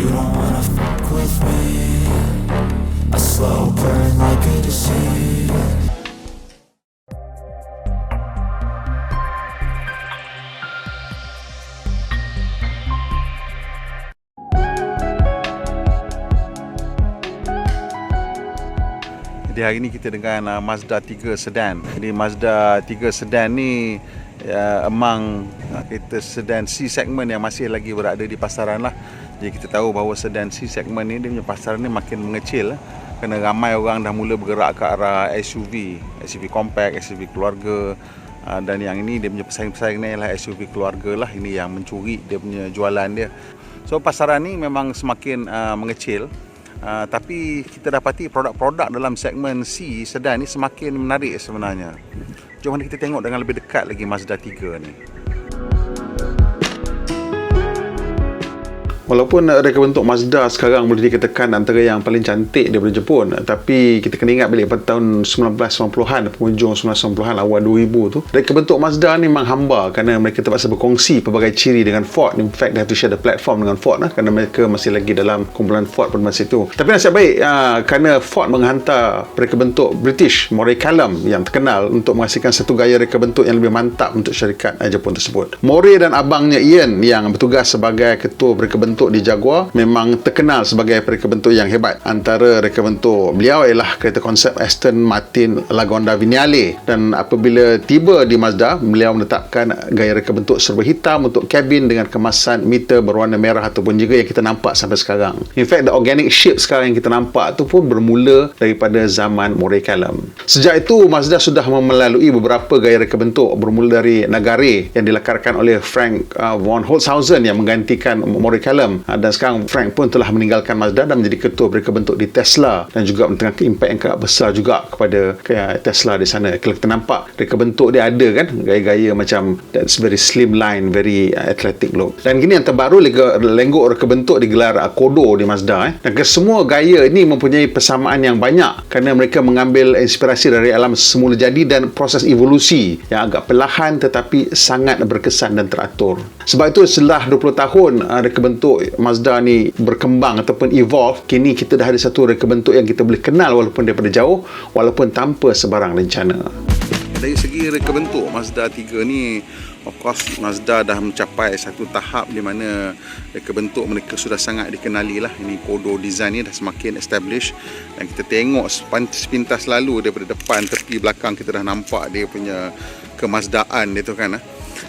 You don't wanna fuck with me A slow burn like a disease Jadi hari ni kita dengan uh, Mazda 3 sedan. Jadi Mazda 3 sedan ni uh, among uh, kita sedan C segment yang masih lagi berada di pasaran lah. Jadi kita tahu bahawa sedan C segment ni dia punya pasaran ni makin mengecil lah. Kerana ramai orang dah mula bergerak ke arah SUV, SUV compact, SUV keluarga. Uh, dan yang ini dia punya pesaing-pesaing ni ialah SUV keluarga lah. Ini yang mencuri dia punya jualan dia. So pasaran ni memang semakin uh, mengecil. Uh, tapi kita dapati produk-produk dalam segmen C sedan ni semakin menarik sebenarnya. Jom kita tengok dengan lebih dekat lagi Mazda 3 ni. Walaupun reka bentuk Mazda sekarang boleh dikatakan antara yang paling cantik daripada Jepun. Tapi kita kena ingat balik pada tahun 1990-an penghujung 1990-an awal 2000 tu reka bentuk Mazda ni memang hamba kerana mereka terpaksa berkongsi pelbagai ciri dengan Ford. In fact they have to share the platform dengan Ford lah kerana mereka masih lagi dalam kumpulan Ford pada masa itu. Tapi nasib baik uh, kerana Ford menghantar reka bentuk British Moray Callum yang terkenal untuk menghasilkan satu gaya reka bentuk yang lebih mantap untuk syarikat uh, Jepun tersebut. Moray dan abangnya Ian yang bertugas sebagai ketua reka bentuk bentuk di Jaguar memang terkenal sebagai reka bentuk yang hebat. Antara reka bentuk beliau ialah kereta konsep Aston Martin Lagonda Vignale dan apabila tiba di Mazda, beliau menetapkan gaya reka bentuk serba hitam untuk kabin dengan kemasan meter berwarna merah ataupun juga yang kita nampak sampai sekarang. In fact, the organic shape sekarang yang kita nampak tu pun bermula daripada zaman Moray Callum. Sejak itu, Mazda sudah melalui beberapa gaya reka bentuk bermula dari Nagare yang dilakarkan oleh Frank uh, von Holzhausen yang menggantikan Moray Callum William uh, dan sekarang Frank pun telah meninggalkan Mazda dan menjadi ketua mereka bentuk di Tesla. Dan juga menentangkan impak yang sangat besar juga kepada Tesla di sana. Kalau kita nampak mereka bentuk dia ada kan? Gaya-gaya macam that's very slim line very uh, athletic look. Dan gini yang terbaru lenggok reka bentuk digelar Kodo di Mazda eh. dan kesemua gaya ini mempunyai persamaan yang banyak kerana mereka mengambil inspirasi dari alam semula jadi dan proses evolusi yang agak perlahan tetapi sangat berkesan dan teratur. Sebab itu setelah 20 tahun reka bentuk Mazda ni berkembang ataupun evolve kini kita dah ada satu reka bentuk yang kita boleh kenal walaupun daripada jauh walaupun tanpa sebarang rencana. Dari segi reka bentuk Mazda 3 ni of course Mazda dah mencapai satu tahap di mana reka bentuk mereka sudah sangat dikenali lah. Ini kodo design ni dah semakin established. Dan kita tengok sepintas lalu daripada depan tepi belakang kita dah nampak dia punya kemazdaan dia tu kan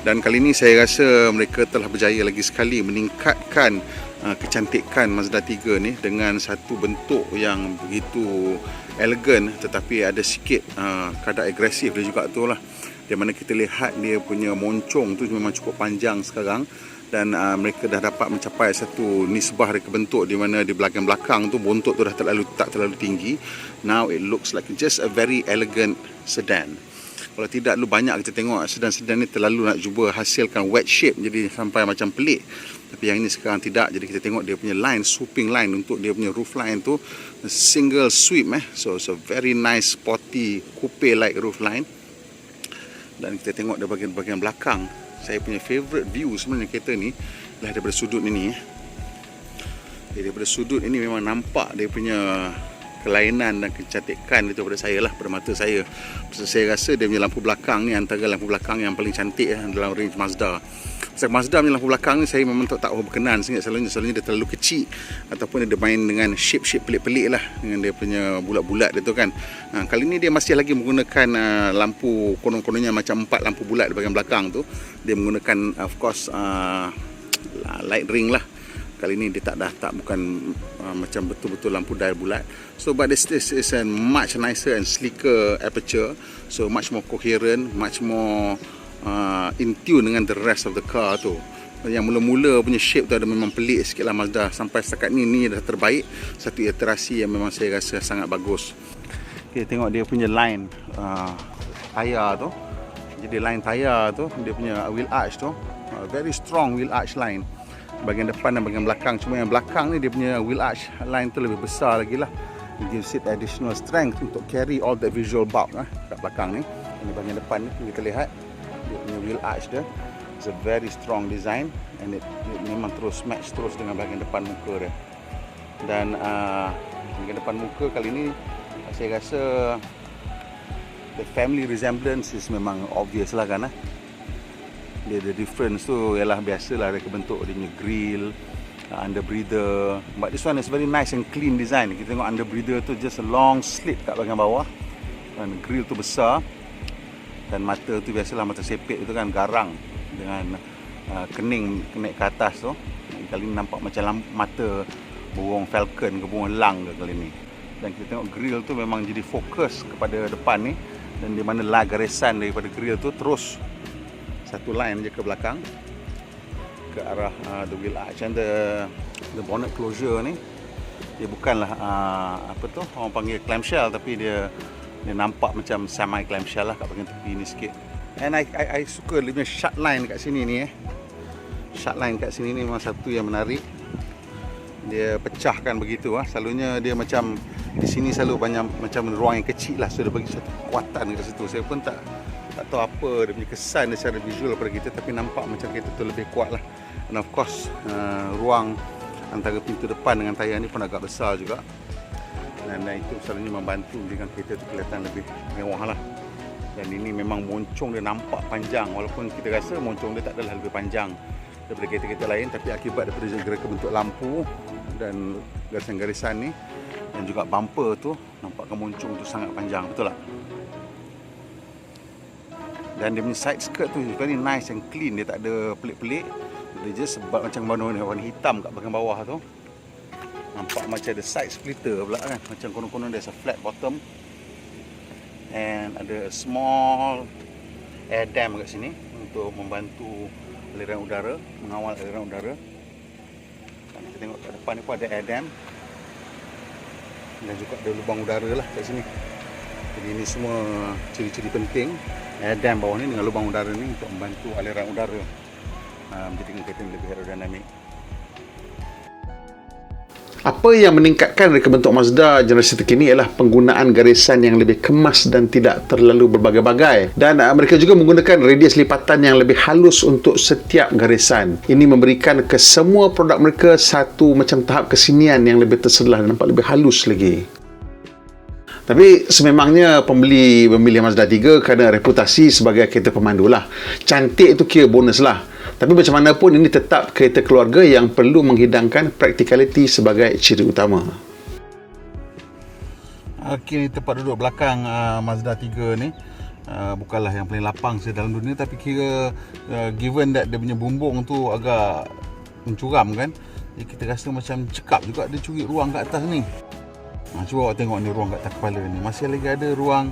dan kali ini saya rasa mereka telah berjaya lagi sekali meningkatkan uh, kecantikan Mazda 3 ni dengan satu bentuk yang begitu elegan tetapi ada sikit uh, kadar agresif dia juga tu lah. Di mana kita lihat dia punya moncong tu memang cukup panjang sekarang dan uh, mereka dah dapat mencapai satu nisbah reka bentuk di mana di belakang-belakang tu bontot tu dah terlalu tak terlalu tinggi. Now it looks like just a very elegant sedan kalau tidak lu banyak kita tengok. Sedan-sedan ni terlalu nak cuba hasilkan wet shape jadi sampai macam pelik. Tapi yang ini sekarang tidak. Jadi kita tengok dia punya line swooping line untuk dia punya roof line tu single sweep eh. So so very nice sporty coupe like roof line. Dan kita tengok dari bahagian-bahagian belakang. Saya punya favourite view sebenarnya kereta ni adalah daripada sudut ini eh. daripada sudut ini memang nampak dia punya kelainan dan kecantikan itu pada saya lah pada mata saya. Pasal saya rasa dia punya lampu belakang ni antara lampu belakang yang paling cantik lah dalam range Mazda. Pasal Mazda punya lampu belakang ni saya memang tak tahu berkenan sehingga selalunya, selalunya dia terlalu kecil. Ataupun dia main dengan shape-shape pelik-pelik lah dengan dia punya bulat-bulat dia tu kan. Ha, kali ni dia masih lagi menggunakan uh, lampu konon-kononnya macam empat lampu bulat di bahagian belakang tu. Dia menggunakan of course uh, light ring lah kali ni dia tak dah tak bukan uh, macam betul-betul lampu dial bulat. So but this, this is a much nicer and slicker aperture. So much more coherent much more uh, in tune dengan the rest of the car tu. Yang mula-mula punya shape tu ada memang pelik sikit lah Mazda. Sampai setakat ni ni dah terbaik. Satu iterasi yang memang saya rasa sangat bagus. Okay, tengok dia punya line uh, tayar tu. Jadi line tayar tu dia punya wheel arch tu uh, very strong wheel arch line bahagian depan dan bahagian belakang cuma yang belakang ni dia punya wheel arch line tu lebih besar lagi lah gives it additional strength untuk carry all the visual bulk lah, kat belakang ni ini bahagian depan ni kita lihat dia punya wheel arch dia It's a very strong design and it, it memang terus match terus dengan bahagian depan muka dia. Dan uh, bahagian depan muka kali ni saya rasa the family resemblance is memang obvious lah kan eh. Dia the difference tu ialah biasalah dia bentuk dia punya grill, uh, under breather. But this one is very nice and clean design. Kita tengok under breather tu just a long slit kat bahagian bawah. Dan grill tu besar. Dan mata tu biasalah mata sepit tu kan garang dengan uh, kening naik ke atas tu kali ni nampak macam mata burung falcon ke burung elang ke kali ni dan kita tengok grill tu memang jadi fokus kepada depan ni dan di mana lah garisan daripada grill tu terus satu line je ke belakang ke arah uh, the wheel arch and the the bonnet closure ni dia bukanlah uh, apa tu orang panggil clamshell tapi dia dia nampak macam semi clamshell lah kat bahagian tepi ni sikit And I, I, I suka dia punya shut line kat sini ni eh. Shut line kat sini ni memang satu yang menarik. Dia pecahkan begitu ah. Selalunya dia macam di sini selalu banyak macam ruang yang kecil lah. So dia bagi satu kekuatan kat situ. Saya pun tak tak tahu apa dia punya kesan dia secara visual pada kita tapi nampak macam kereta tu lebih kuat lah. And of course uh, ruang antara pintu depan dengan tayar ni pun agak besar juga. Dan, itu selalunya membantu dengan kereta tu kelihatan lebih mewah lah dan ini memang moncong dia nampak panjang walaupun kita rasa moncong dia tak adalah lebih panjang daripada kereta-kereta lain tapi akibat daripada gerakan bentuk lampu dan garisan-garisan ni dan juga bumper tu nampakkan moncong tu sangat panjang betul tak? Dan dia punya side skirt tu very nice and clean. Dia tak ada pelik-pelik. Dia just sebab macam warna, hitam kat bahagian bawah tu. Nampak macam ada side splitter pula kan. Macam konon-konon dia a flat bottom. And ada small air dam kat sini untuk membantu aliran udara mengawal aliran udara. Dan kita tengok kat depan ni pun ada air dam. Dan juga ada lubang udara lah kat sini jadi ini semua ciri-ciri penting air dam bawah ni dengan lubang udara ni untuk membantu aliran udara uh, menjadikan kereta lebih aerodinamik apa yang meningkatkan reka bentuk Mazda generasi terkini ialah penggunaan garisan yang lebih kemas dan tidak terlalu berbagai-bagai. Dan uh, mereka juga menggunakan radius lipatan yang lebih halus untuk setiap garisan. Ini memberikan ke semua produk mereka satu macam tahap kesinian yang lebih terselah dan nampak lebih halus lagi. Tapi sememangnya pembeli memilih Mazda 3 kerana reputasi sebagai kereta pemandu lah. Cantik itu kira bonus lah. Tapi macam mana pun ini tetap kereta keluarga yang perlu menghidangkan practicality sebagai ciri utama. Okey, tempat duduk belakang uh, Mazda 3 ni uh, bukanlah yang paling lapang saya dalam dunia tapi kira uh, given that dia punya bumbung tu agak mencuram kan. Jadi kita rasa macam cekap juga dia curi ruang kat atas ni. Ha, cuba awak tengok ni ruang kat atas kepala ni. Masih lagi ada ruang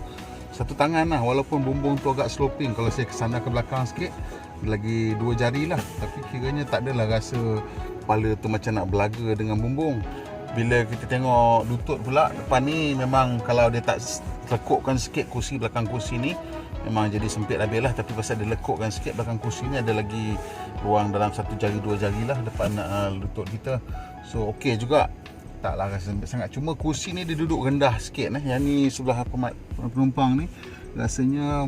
satu tangan lah walaupun bumbung tu agak sloping. Kalau saya kesana ke belakang sikit lagi dua jari lah. Tapi kiranya tak adalah rasa kepala tu macam nak belaga dengan bumbung. Bila kita tengok lutut pula depan ni memang kalau dia tak lekukkan sikit kursi belakang kursi ni memang jadi sempit habis lah. Tapi pasal dia lekukkan sikit belakang kursi ni ada lagi ruang dalam satu jari dua jari lah depan uh, lutut kita. So okey juga taklah rasa sangat. Cuma kursi ni dia duduk rendah sikit eh. yang ni sebelah penumpang ni rasanya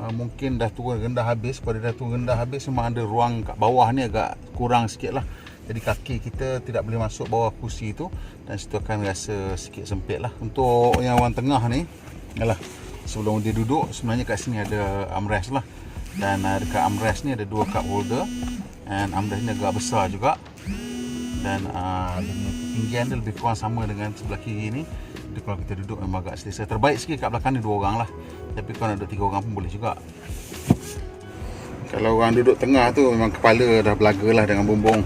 uh, mungkin dah turun rendah habis. Pada dah turun rendah habis memang ada ruang kat bawah ni agak kurang sikit lah. Jadi kaki kita tidak boleh masuk bawah kursi tu. Dan situ akan rasa sikit sempit lah. Untuk yang orang tengah ni yalah sebelum dia duduk sebenarnya kat sini ada armrest lah. Dan uh, dekat armrest ni ada dua cup holder. And armrest ni agak besar juga. Dan uh, ketinggian dia lebih kurang sama dengan sebelah kiri ni. Jadi kalau kita duduk memang agak selesa. Terbaik sikit kat belakang ni dua orang lah. Tapi kalau nak duduk tiga orang pun boleh juga. Kalau orang duduk tengah tu memang kepala dah belaga lah dengan bumbung.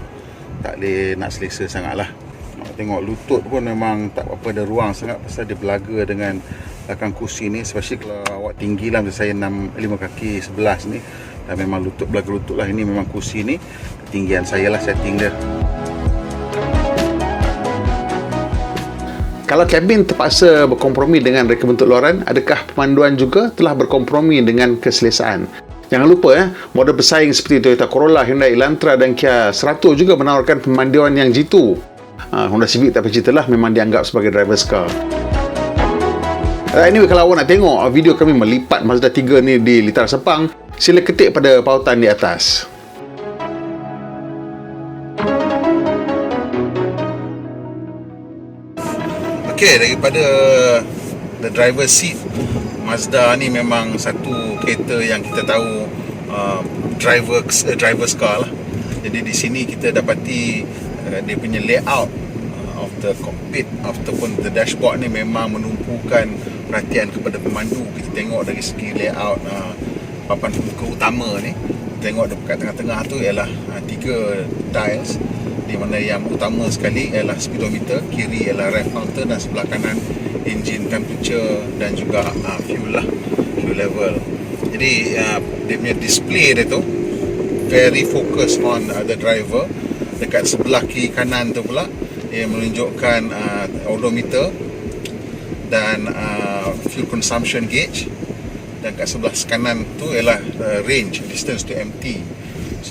Tak boleh nak selesa sangat lah. Tengok lutut pun memang tak apa ada ruang sangat pasal dia belaga dengan belakang kursi ni. Especially kalau awak tinggi lah macam saya 6, 5 kaki 11 ni. Dan memang lutut belakang lutut lah. Ini memang kursi ni. Ketinggian saya lah setting dia Kalau kabin terpaksa berkompromi dengan reka bentuk luaran, adakah pemanduan juga telah berkompromi dengan keselesaan? Jangan lupa ya, model bersaing seperti Toyota Corolla, Hyundai Elantra dan Kia Cerato juga menawarkan pemanduan yang jitu. Ha, Honda Civic tak bercerita lah, memang dianggap sebagai driver's car. Uh, anyway, kalau awak nak tengok video kami melipat Mazda 3 ni di Litara Sepang, sila ketik pada pautan di atas. Okey, daripada the driver seat Mazda ni memang satu kereta yang kita tahu uh, driver uh, driver's car lah. Jadi di sini kita dapati uh, dia punya layout uh, of the cockpit ataupun the dashboard ni memang menumpukan perhatian kepada pemandu. Kita tengok dari segi layout uh, papan pembuka utama ni. Tengok dekat tengah-tengah tu ialah uh, tiga dials di mana yang utama sekali ialah speedometer, kiri ialah rev counter dan sebelah kanan engine temperature dan juga uh, fuel lah, fuel level. Jadi uh, dia punya display dia tu very focus on uh, the driver. Dekat sebelah kiri kanan tu pula dia menunjukkan uh, odometer dan uh, fuel consumption gauge dan kat sebelah kanan tu ialah uh, range distance to empty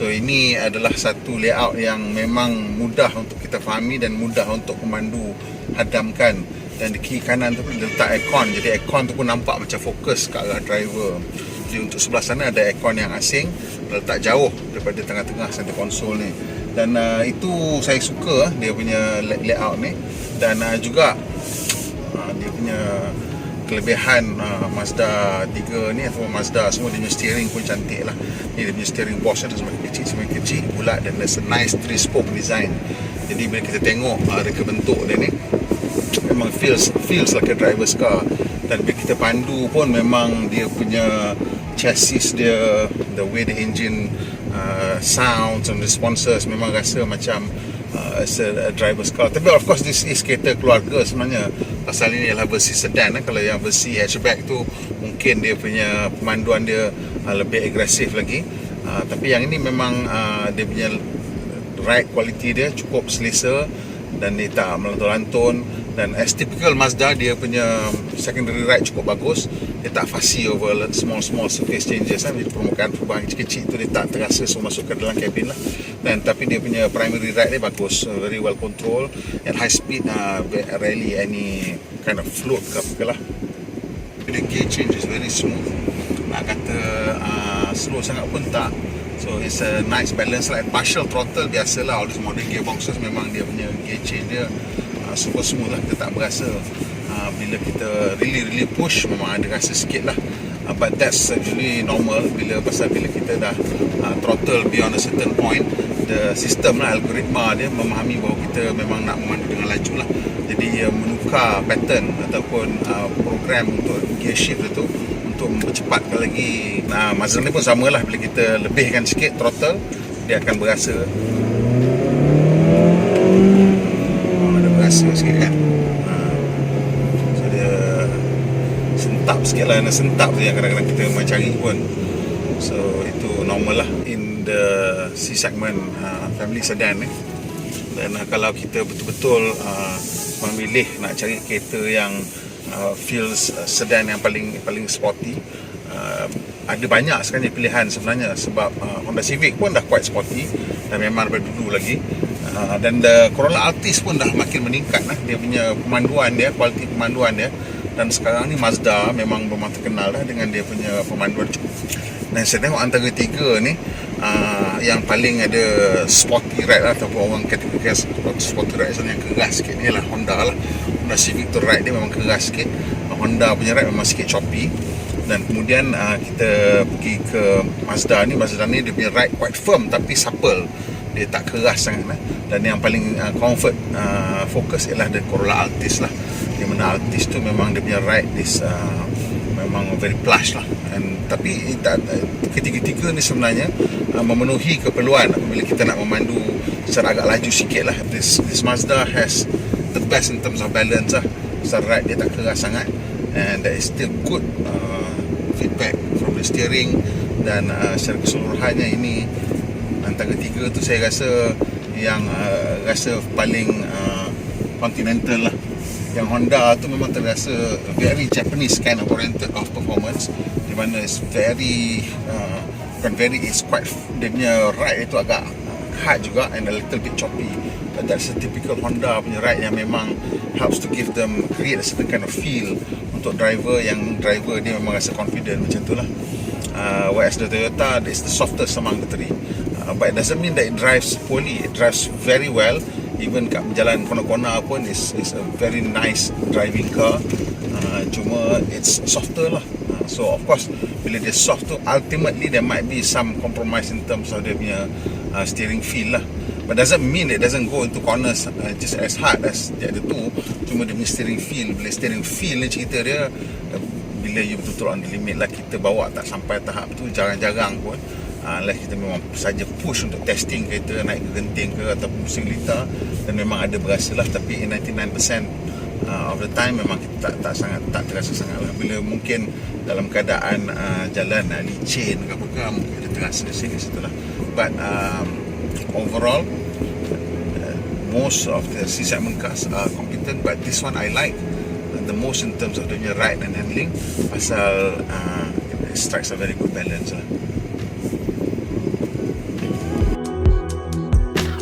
So ini adalah satu layout yang memang mudah untuk kita fahami dan mudah untuk pemandu hadamkan. Dan di kiri kanan tu pun letak aircon. Jadi aircon tu pun nampak macam fokus ke arah driver. Jadi untuk sebelah sana ada aircon yang asing. Letak jauh daripada tengah-tengah center console ni. Dan uh, itu saya suka uh, dia punya layout ni. Dan uh, juga uh, dia punya kelebihan uh, Mazda 3 ni atau Mazda semua dia punya steering pun cantik lah. Ni dia punya steering box dia semakin kecil semakin kecil bulat dan there's a nice three spoke design. Jadi bila kita tengok uh, reka bentuk dia ni memang feels feels like a driver's car. Dan bila kita pandu pun memang dia punya chassis dia the way the engine uh, sounds and responses memang rasa macam uh, as a, a driver's car tapi of course this is kereta keluarga sebenarnya. Pasal ini adalah versi sedan eh. kalau yang versi hatchback tu mungkin dia punya pemanduan dia uh, lebih agresif lagi. Uh, tapi yang ini memang uh, dia punya ride quality dia cukup selesa dan dia tak melantun-lantun dan as typical Mazda dia punya secondary ride cukup bagus. Dia tak fussy over small small surface changes kan? Jadi permukaan perubahan kecil-kecil tu dia tak terasa semua masuk ke dalam kabin lah. Dan tapi dia punya primary ride dia bagus very well control at high speed uh, rarely any kind of float ke apa lah. The gear change is very smooth. Nak kata uh, slow sangat pun tak. So it's a nice balance like partial throttle biasalah all these modern gearboxes memang dia punya gear change dia uh, super smooth lah. Kita tak berasa uh, bila kita really really push memang ada rasa sikit lah. Uh, but that's actually normal. Bila pasal bila kita dah uh, throttle beyond a certain point the system lah algoritma dia memahami bahawa kita memang nak memandu dengan laju lah. Jadi uh, menukar pattern ataupun uh, program untuk gear shift itu untuk mempercepatkan lagi. Nah, Mazda ni pun sama lah. Bila kita lebihkan sikit throttle dia akan berasa. Ada berasa sikit kan ha. so dia sentap sikit lah nak sentap tu yang kadang-kadang kita memang cari pun. So itu normal lah in the C segment uh, family sedan ni dan uh, kalau kita betul-betul uh, memilih nak cari kereta yang uh, feels uh, sedan yang paling paling sporty uh, ada banyak sekali pilihan sebenarnya sebab uh, Honda Civic pun dah quite sporty dan memang daripada dulu lagi. Uh, dan the Corolla Altis pun dah makin meningkat lah dia punya pemanduan dia kualiti pemanduan dia dan sekarang ni Mazda memang memang terkenal lah dengan dia punya pemanduan cukup. Dan saya tengok antara tiga ni uh, yang paling ada sporty ride lah ataupun orang kategori sporty ride yang keras sikit ni lah Honda lah. Honda Civic tu ride dia memang keras sikit. Honda punya ride memang sikit choppy. Dan kemudian uh, kita pergi ke Mazda ni Mazda ni dia punya ride quite firm tapi supple. Dia tak keras sangat lah. dan yang paling uh, comfort uh, fokus ialah the Corolla Altis lah di mana Altis tu memang dia punya ride is uh, memang very plush lah. And, tapi ketiga-tiga ni sebenarnya uh, memenuhi keperluan. Bila kita nak memandu secara agak laju sikit lah this, this Mazda has the best in terms of balance lah. Secara ride dia tak keras sangat. And there is still good uh, feedback from the steering. Dan uh, secara keseluruhannya ini antara tiga tu saya rasa yang uh, rasa paling uh, continental lah yang Honda tu memang terasa very Japanese kind of oriented of performance. Di mana it's very uh, bukan very it's quite dia punya ride itu agak hard juga and a little bit choppy. But that's a typical Honda punya ride yang memang helps to give them create a certain kind of feel untuk driver yang driver dia memang rasa confident macam tu lah. Uh, whereas the Toyota is the softest among the three. Uh, but it doesn't mean that it drives poorly. It drives very well even kat jalan kona-kona pun is is a very nice driving car. Uh, cuma it's softer lah. Uh, so of course bila dia soft tu ultimately there might be some compromise in terms of dia punya uh, steering feel lah. But doesn't mean it doesn't go into corners uh, just as hard as the other two. Cuma dia punya steering feel bila steering feel ni cerita dia uh, bila you betul-betul on the limit lah kita bawa tak sampai tahap tu jarang-jarang pun uh, unless kita memang saja push untuk testing kereta naik ke genting ke ataupun pusing lita dan memang ada berasa lah. Tapi 99% uh, of the time memang kita tak, tak sangat tak terasa sangat lah. Bila mungkin dalam keadaan uh, jalan uh, licin ke apa ke mungkin ada terasa di sini situ lah. But um, overall uh, most of the C segment cars are competent. But this one I like uh, the most in terms of the ride and handling. Pasal uh, it strikes a very good balance lah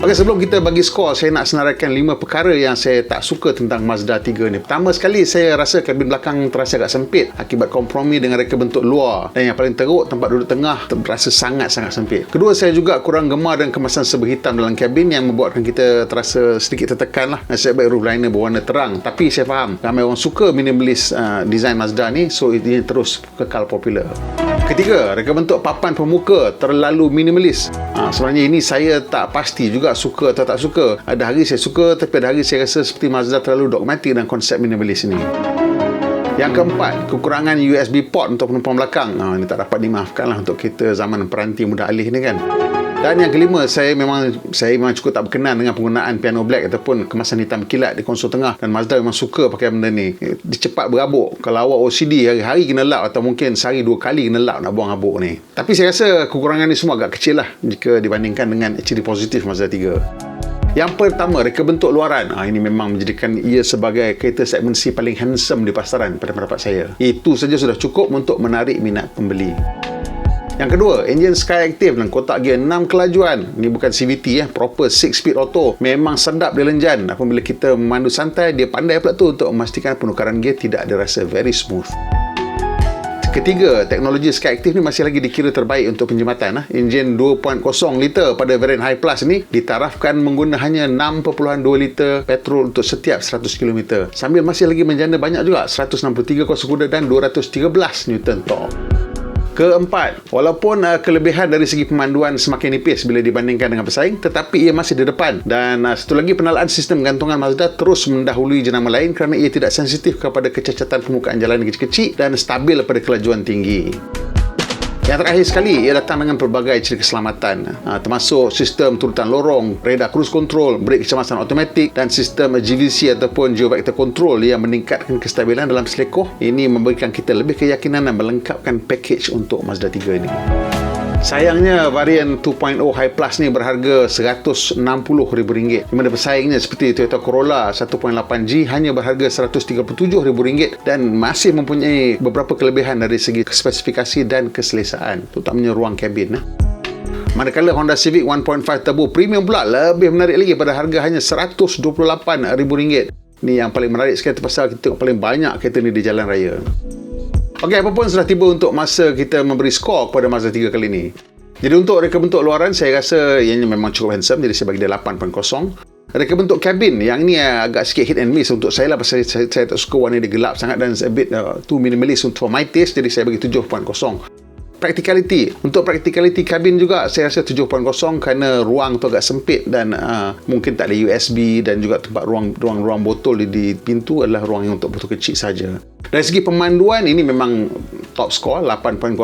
Okey, sebelum kita bagi skor, saya nak senaraikan lima perkara yang saya tak suka tentang Mazda 3 ni. Pertama sekali, saya rasa kabin belakang terasa agak sempit akibat kompromi dengan reka bentuk luar. Dan yang paling teruk, tempat duduk tengah terasa sangat-sangat sempit. Kedua, saya juga kurang gemar dengan kemasan serba hitam dalam kabin yang membuatkan kita terasa sedikit tertekan lah. Nasib baik roof liner berwarna terang. Tapi saya faham, ramai orang suka minimalist uh, design Mazda ni, so ini terus kekal popular. Ketiga, reka bentuk papan pemuka terlalu minimalis. Ha, sebenarnya ini saya tak pasti juga suka atau tak suka. Ada hari saya suka tapi ada hari saya rasa seperti Mazda terlalu dogmatik dengan konsep minimalis ini. Yang keempat, kekurangan USB port untuk penumpang belakang. Ha, ini tak dapat dimaafkan lah untuk kita zaman peranti muda alih ni kan. Dan yang kelima, saya memang saya memang cukup tak berkenan dengan penggunaan piano black ataupun kemasan hitam kilat di konsol tengah dan Mazda memang suka pakai benda ni. Dia cepat berabuk. Kalau awak OCD hari-hari kena lap atau mungkin sehari dua kali kena lap nak buang habuk ni. Tapi saya rasa kekurangan ni semua agak kecil lah jika dibandingkan dengan ciri positif Mazda 3. Yang pertama, reka bentuk luaran. Ha, ini memang menjadikan ia sebagai kereta segmen C paling handsome di pasaran pada pendapat saya. Itu saja sudah cukup untuk menarik minat pembeli. Yang kedua, enjin Skyactiv dan kotak gear 6 kelajuan. Ini bukan CVT ya, proper 6 speed auto. Memang sedap dia lenjan. Apabila kita memandu santai, dia pandai pula tu untuk memastikan penukaran gear tidak ada rasa very smooth. Ketiga, teknologi Skyactiv ni masih lagi dikira terbaik untuk penjimatan. Lah. Enjin 2.0 liter pada varian High Plus ni ditarafkan menggunakan hanya 6.2 liter petrol untuk setiap 100 km. Sambil masih lagi menjana banyak juga, 163 kuasa kuda dan 213 Newton torque. Keempat, walaupun uh, kelebihan dari segi pemanduan semakin nipis bila dibandingkan dengan pesaing, tetapi ia masih di depan. Dan uh, satu lagi penalaan sistem gantungan Mazda terus mendahului jenama lain kerana ia tidak sensitif kepada kecacatan permukaan jalan kecil-kecil dan stabil pada kelajuan tinggi. Yang terakhir sekali, ia datang dengan pelbagai ciri keselamatan ha, termasuk sistem turutan lorong, radar cruise control, brake kecemasan automatik dan sistem GVC ataupun geovector control yang meningkatkan kestabilan dalam selekoh. Ini memberikan kita lebih keyakinan dan melengkapkan package untuk Mazda 3 ini. Sayangnya varian 2.0 High Plus ni berharga RM160,000 di mana pesaingnya seperti Toyota Corolla 1.8G hanya berharga RM137,000 dan masih mempunyai beberapa kelebihan dari segi spesifikasi dan keselesaan terutamanya ruang kabin. Eh. Manakala Honda Civic 1.5 Turbo Premium pula lebih menarik lagi pada harga hanya RM128,000. Ni yang paling menarik sekali pasal kita tengok paling banyak kereta ni di jalan raya. Okey, apa pun sudah tiba untuk masa kita memberi skor kepada Mazda 3 kali ini. Jadi untuk reka bentuk luaran, saya rasa ianya memang cukup handsome. Jadi saya bagi dia 8.0. Reka bentuk kabin, yang ni agak sikit hit and miss untuk saya lah. Pasal saya, saya, tak suka warna dia gelap sangat dan a bit uh, too minimalist untuk my taste. Jadi saya bagi 7.0 practicality. Untuk practicality kabin juga saya rasa 7.0 kerana ruang tu agak sempit dan uh, mungkin tak ada USB dan juga tempat ruang ruang ruang botol di, di pintu adalah ruang yang untuk botol kecil saja. Dari segi pemanduan ini memang top score 8.0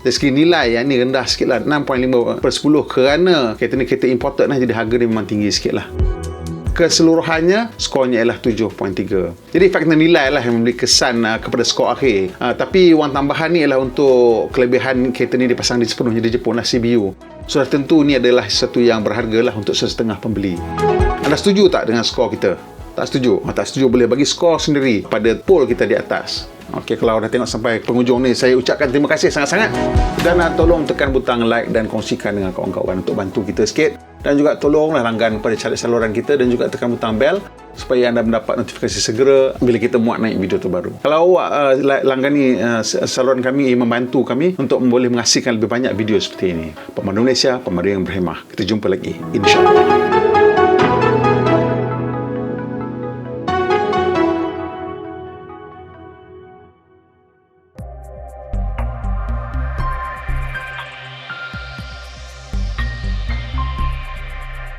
dari segi nilai yang ni rendah sikit lah 6.5 per 10 kerana kereta ni kereta imported lah jadi harga ni memang tinggi sikit lah keseluruhannya skornya ialah 7.3 jadi faktor nilai lah yang memberi kesan uh, kepada skor akhir. Uh, tapi wang tambahan ni ialah untuk kelebihan kereta ni dipasang di sepenuhnya di Jepun lah CBU sudah tentu ni adalah sesuatu yang berharga lah untuk sesetengah pembeli. Anda setuju tak dengan skor kita? Tak setuju? Ah, tak setuju boleh bagi skor sendiri pada poll kita di atas. Okey, kalau dah tengok sampai penghujung ni, saya ucapkan terima kasih sangat-sangat. Dan uh, tolong tekan butang like dan kongsikan dengan kawan-kawan untuk bantu kita sikit. Dan juga tolonglah langgan pada cari saluran kita dan juga tekan butang bell supaya anda mendapat notifikasi segera bila kita muat naik video terbaru. Kalau awak uh, langgani uh, saluran kami membantu kami untuk boleh menghasilkan lebih banyak video seperti ini. Pemandu Malaysia, pemandu yang berhemah. Kita jumpa lagi. InsyaAllah.